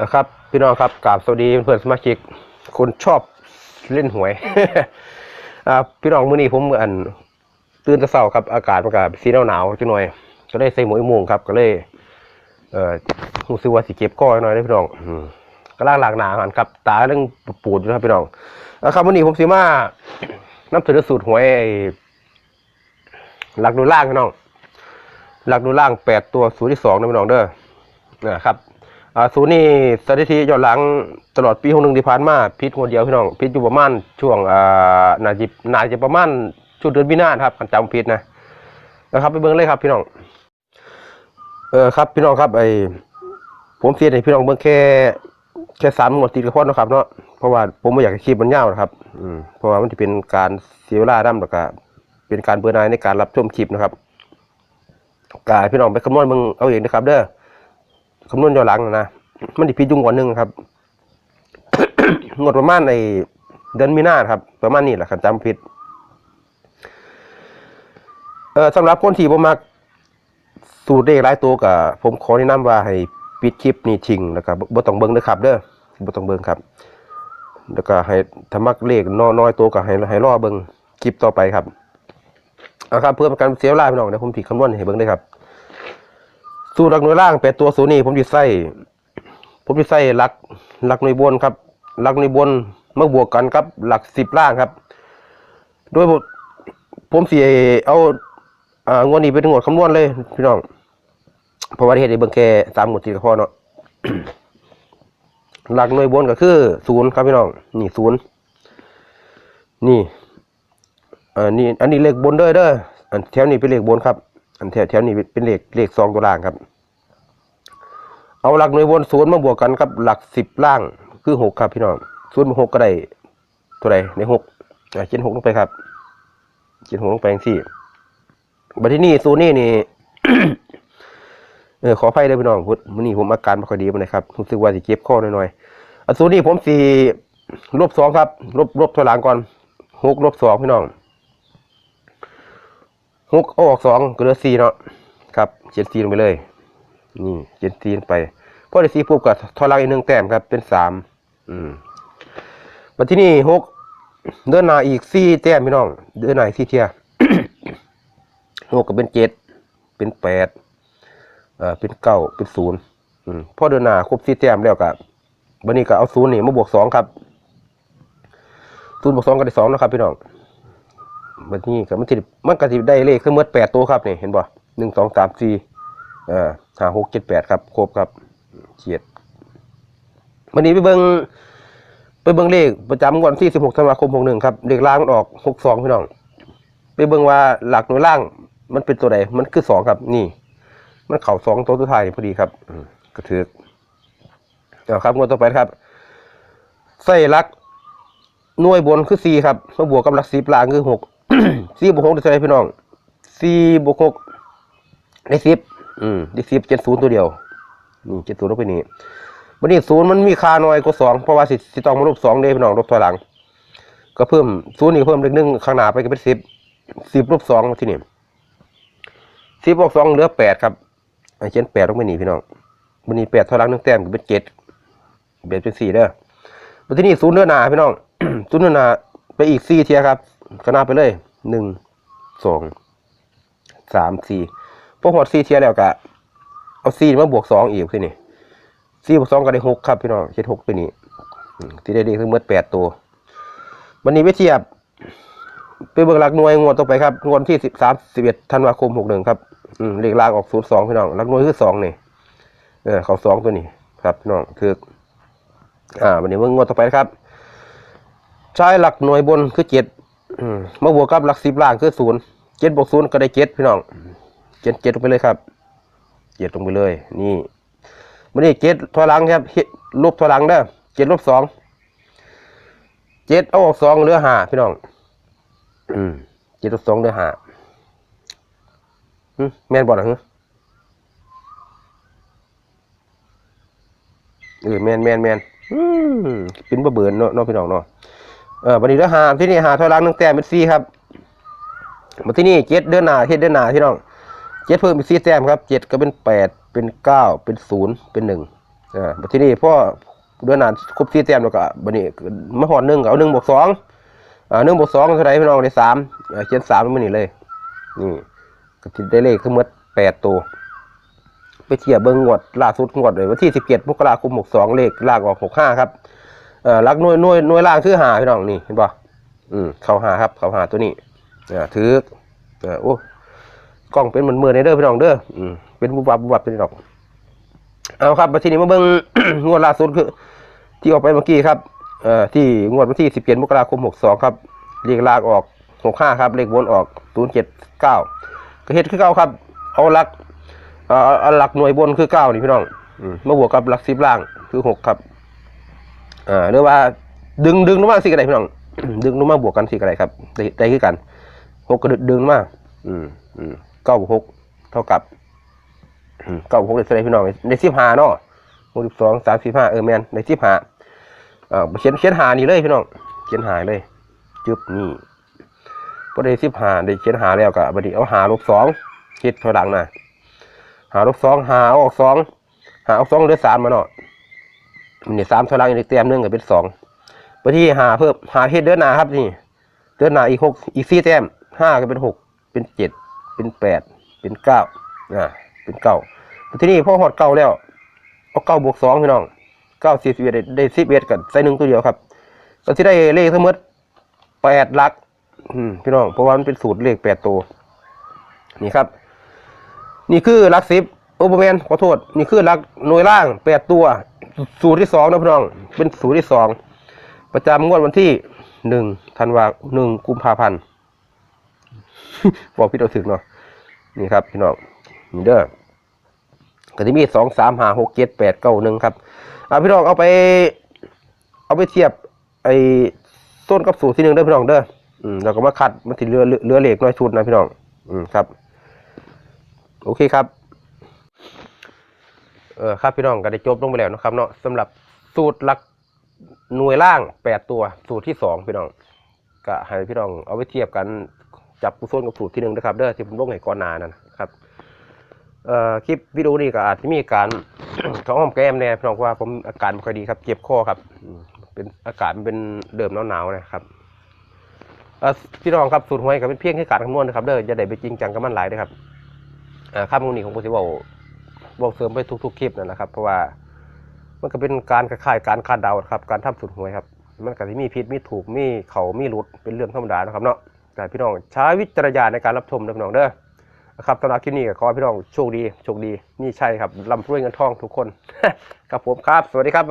นะครับ พี่น้องครับกราบสวัสดีเพื่อนสมาชิกคนชอบเล่นหวยพี่น้องมื้อนี้ผมอันตื่นต่เช้าครับอากาศมันก็สีหนาวๆจังหน่อย ก็เลยใส่หมวกอีโมงครับ ก็เลย เอ่อรู้สึกว่าสิเก็บก้อยหน่อยเด้พี่น้องก็ล่างหลากหนาหันครับ ตาเรื่องปูดอยู่ครับพี่น้องนะครับวันนี้ผมสิมาน้ำเสนอสูตรหวยหลักดูล่างพี่น้อง หลักดูล่างแปดตัวสูตรที่สองนะพี่น้องเด้อนะครับ อ่าศูนย์นี่สถิติย้อนหลังตลอดปีหกหนึ่งที่ผ่านมาพิษคนเดียวพี่น้องพิษอยู่ประมาณช่วงอ่านาจินาจะประมาณช่วงเดือนมีนาครับคันจำพิษนะนะครับไปเบิ่งเลยครับพี่น้องเออครับพี่น้องครับไอผมเสียให้พี่น้องเบิ่งแค่แค่สามงวดติดกับพ่อนะครับเนาะเพราะว่าผมไม่อยากให้คลิปมันยาวนะครับอืมเพราะว่ามันจะเป็นการเสียเวลาด้ำแล้วก็เป็นการเบื่อหน่ายในการรับชมคลิปนะครับกายพี่น้องไปคำนวณมึงเอาเองนะครับ เด้อ คำนวณย้อนหลังนะมันดิพิจุงกว่านึงครับงดประมาณในเดือนมีนาครับ ประมาณนี้แหละครับจำผิดเออสำหรับคนที่ผมมักสูตรเลขหลายตัวกับผมขอแนะนำว่าให้ปิดคลิปนี้ทิ้งแล้วก็บ่ต้องเบิ่งเด้อครับ เด้อบ่ต้องเบิ่งครับ แล้วก็ให้ถ้ามักเลขน้อยน้อยตัวก็ให้ให้รอเบิ่งคลิปต่อไปครับเอาครับ เพื่อเป็นการเสียเวลาพี่น้องเดี๋ยวผมสิดคำนวณให้เบิ่งได้ครับ สูตรหลักหน่วยล่างแปดตัวศูนย์นี่ผมจะใส่ผมจะใส่หลักหลักหน่วยบนครับหลักหน่วยบนมาบวกกันครับ หลักสิบล่างครับ โดยผมผมสียเอาอ่างวดนี้เป็นงวดคำนวณเลยพี่น้องเพราะว่าเหตุในเบิ่งแค่สามงวดทีก็พอเนาะหลักหน่วยบนก็คือศูนย์ครับพี่น้องนี่ศูนย์นี่อ่อนี่อันนี้เลขบนเด้อเด้ออันแถวนี้เป็นเลขบนครับ อันแถวแถวนี้เป็นเลขเลขสองตัวล่างครับ เอาหลักหน่วยบนศูนย์มาบวกกันครับ หลักสิบล่างคือหกครับพี่น้องศูนย์บวกหกก็ได้ตัวใดในหกเขียนหกลงไปครับเขียนหกลงไปสี่บัดที่นี่ศูนย์นี่นี่เออขออภัยเลยพี่น้องพุทธมื้อนี้ผมอาการไม่ค่อยดีมาเลยครับรู้สึกว่าจะเจ็บคอหน่อยๆอันศูนย์นี่ผมสี่ลบสองครับลบลบตัวหลังก่อนหกลบสองพี่น้อง หกเอาออกสองก็เหลือสี่เนาะครับเจ็ดสี่ลงไปเลย นี่เจ็ดสี่ลงไปพอได้สี่ปุ๊บก็ทอลังอีกหนึ่งแต้มครับเป็นสามอืมมาที่นี่หกเดินหน้าอีกสี่แต้มพี่น้อง เดินหน้าอีกสี่เทียหกก็เป็นเจ็ดเป็นแปดเอ่อเป็นเก้าเป็นศูนย์อืมพอเดินหน้าครบสี่แต้มแล้วก็บันนี้ก็เอาศูนย์นี่มาบวกสองครับศูนย์บวกสองก็ได้สองนะครับพี่น้อง บัดนี้ก็มันสิมันก็สิได้เลขคือหมดแปดตัวครับนี่เห็นบ่หนึ่งสองสามสี่เอ่อห้าหกเจ็ดแปดครับครบครับเฉียดวันนี้ไปเบิ่งไปเบิ่งเลขประจำวันที่สิบหกธันวาคมหกหนึ่งครับเลขล่างมันออกหกสองพี่น้องไปเบิ่งว่าหลักหน่วยล่างมันเป็นตัวใดมันคือสองครับนี่ มันเข่าสองตัวสุดท้ายพอดีครับกระเถือกเอาครับงวดต่อไปครับใส่ลักหน่วยบนคือสี่ครับมาบวกกับหลักสิบล่างคือหก สี่บวกหกได้เท่าไรพี่น้องสี่บวกหกได้สิบอืมได้สิบเจ็ดศูนย์ตัวเดียวนี่เจ็ดศูนย์ลงไปนี่วันนี้ศูนย์มันมีค่าน้อยกว่าสองเพราะว่าสิสิตองมาลบสองเด้พี่น้องลบถอยหลัง ก็เพิ่มศูนย์นี่เพิ่มเลขหนึ่งข้างหน้าไปก็เป็นสิบสิบลบสองที่นี่สิบบวกสองเหลือแปดครับอะเขียนแปดลงไปนี่พี่น้องวันนี้แปดถอยหลังหนึ่งแต้มก็เป็นเจ็ดเบ็ดเป็นสี่เด้อวันที่นี่ศูนย์เนื้อหนาพี่น้องศูนย์เนื้อหนาไปอีกสี่เทียครับก็นับไปเลย หนึ่งสองสามสี่พวกหอดสี่เทียแล้วก็เอาสี่มาบวกสองอีกคือนี่สี่บวกสองก็ได้หกครับพี่น้องเจ็ดหกไปนี่ที่ได้ดีคือเมื่อแปดตัววันนี้ไปเทียบไปเบิกหลักหน่วยงวดต่อไปครับงวดที่สิบสามสิบเอ็ดธันวาคมหกหนึ่งครับอืมเลขลางออกศูนย์สองพี่น้องหลักหน่วยคือสองนี่เออเขาสองตัวนี้ครับพี่น้องคืออ่าวันนี้เมื่องวดต่อไปครับ ใช้หลักหน่วยบนคือเจ็ด มาบวกกับหลักสิบล่างคือศูนย์เจ็ดบวกศูนย์ก็ได้เจ็ดพี่น้องเจ็ดเจ็ดลงไปเลยครับเจ็ดลงไปเลย นี่วันนี้เจ็ดถอยหลังครับลบถอยหลังเด้อเจ็ดลบสองเจ็ดเอาออกสองเหลือห้าพี่น้องอืมเจ็ดลบสองเหลือห้าแม่นบอลหรอเออแมนแมนแมนเป็นบ่เบินนาะเนาะพี่น้องเนาะ เออวันนี้เดือหาที่นี่หาถอยหลังหนึ่งแต้มเป็นสี่ครับมาที่นี่เจ็ดเดือนหน้าเจ็ดเดือนหน้าพี่น้องเจ็ดเพิ่มเป็นสี่แต้มครับเจ็ดก็เป็นแปดเป็นเก้าเป็นศูนย์เป็นหนึ่งอ่าบัดที่นี้พ่อเดือนหน้าครบสี่แต้มแล้วก็บัดนี้มาหอดหนึ่งก็เอาหนึ่งบวกสองอ่าหนึ่งบวกสองเท่าไรพี่น้องได้สามเขียนสามมันนี่เลยนี่ก็ติดได้เลขทั้งหมดแปดตัวไปเทียบเบิ้งงวดล่าสุดงวดเลยวันที่สิบเจ็ดมกราคมหกสองเลขลากออกหกห้าครับ เอ่อลักน่วยน่วยน่วยล่างคือหาพี่น้องนี่เห็นป่ะอืมเขาหาครับเขาหาตัวนี้อ่าถือเอ่อโอ้กล้องเป็นเหมือนมือในเด้อพี่น้องเด้ออืมเป็นบุบับบุบับเป็นดอกเอาครับมาทีนี้มาเบิ่งงวดล่าสุดคือ ที่ออกไปเมื่อกี้ครับเอ่อที่งวดวันที่สิบเจ็ดมกราคมหกสองครับเลขลากออกหกห้าครับเลขบนออกศูนย์เจ็ดเก้าก็เฮ็ดคือเก้าครับ เอาหลักเอ่อเอาหลักหน่วยบนคือเก้านี่พี่น้องอืมมาบวกกับหลักสิบล่างคือหกครับ อ่าหรือว่าดึงดึงลงมาสิกันไดพี่น้อง ดึงลงมาบวกกันสิกันไดครับได้ได้คือกันหกก็ดึงมาอืมอืมเก้าบวกหกเท่ากับเก้าบวกหกได้เท่าไรพี่น้องได้สิบห้าเนาะหกสิบสองสามสิบห้าเออแมนได้สิบห้าอ่าเขียนเขียนหานี่เลยพี่น้องเขียนหาเลยจึ๊บนี่พอได้สิบห้าได้เขียนหาแล้วก็บัดนี้เอาหาลบสองคิดถอยหลังนะหาลบสองหาเอาออกสองหาออกสองเหลือสามมาเนาะ นนี่สามถอยหลังอีกเต็มหนึ่งก็เป็นสองไปที่หาเพิ่มหาเฮ็ดเดือนหนาครับนี่เดือนหนาอีกหกอีกสี่แต้มห้าก็เป็นหกเป็นเจ็ดเป็นแปดเป็นเก้าอ่าเป็นเก้าที่นี่พ่อหอดเก้าแล้วเอาเก้าบวกสองพี่น้องเก้าสี่สิบเอ็ดได้สิบเอ็ดกันใส่หนึ่งตัวเดียวครับก็ที่ได้เลขทั้งหมดแปดหลักอืมพี่น้องเพราะว่ามันเป็นสูตรเลขแปดตัวนี่ครับ นี่คือลักสิบโอเปอร์แมนขอโทษ นี่คือลักหน่วยล่างแปดตัว สูตรที่สองนะพี่น้อง เป็นสูตรที่สองประจำงวดวันที่หนึ่งธันวาหนึ่งกุมภาพันธ์บอกพี่เราถึงเนาะนี่ครับพี่น้องนี่เด้อก็จะมีสองสามห้าหกเจ็ดแปดเก้าหนึ่งครับเอาพี่น้องเอาไป เอาไปเทียบ ไอ้ต้นกับสูตรที่หนึ่งเด้อพี่น้องเด้ออืมแล้วก็มาคัดมันติเรือเรือเหล็กน้อยชุดนะพี่น้อง อืมครับ โอเคครับ เออครับพี่น้องก็ได้จบลงไปแล้วนะครับเนาะสำหรับสูตรหลักหน่วยล่างแปดตัวสูตรที่สองพี่น้องก็ให้พี่น้องเอาไปเทียบกันจับกุศลกับสูตรที่หนึ่งนะครับเด้อที่ผมลงให้ก่อนหนานั่นครับเอ่อคลิปวิดีโอนี้ก็อาจจะมีการท้องหอมแก้มแน่พี่น้องว่าผมอาการไม่ค่อยดีครับเจ็บคอครับเป็นอากาศเป็นเดิมหนาวๆนะครับเอ่อพี่น้องครับสูตรหวยก็เป็นเพียงแค่การคำนวณนะครับเด้อจะได้ไปจริงจังกับมันหลายนะครับอ่าข้ามมูลนี้ของผมจะบอก บอกเสริมไปทุกๆคลิปนั่นแหละครับ เพราะว่ามันก็เป็นการคล้ายๆการคาดเดาครับ การทำสุดหวยครับ มันก็จะมีพิษมีถูกมีเขามีหลุดเป็นเรื่องธรรมดานะครับเนาะแต่พี่น้องใช้วิจารณญาณในการรับชมนะพี่น้องเด้อครับตอนรับคลิปนี้ก็ขอพี่น้องโชคดีโชคดีนี่ใช่ครับลำรวยเงินทองทุกคน ครับผมครับ สวัสดีครับ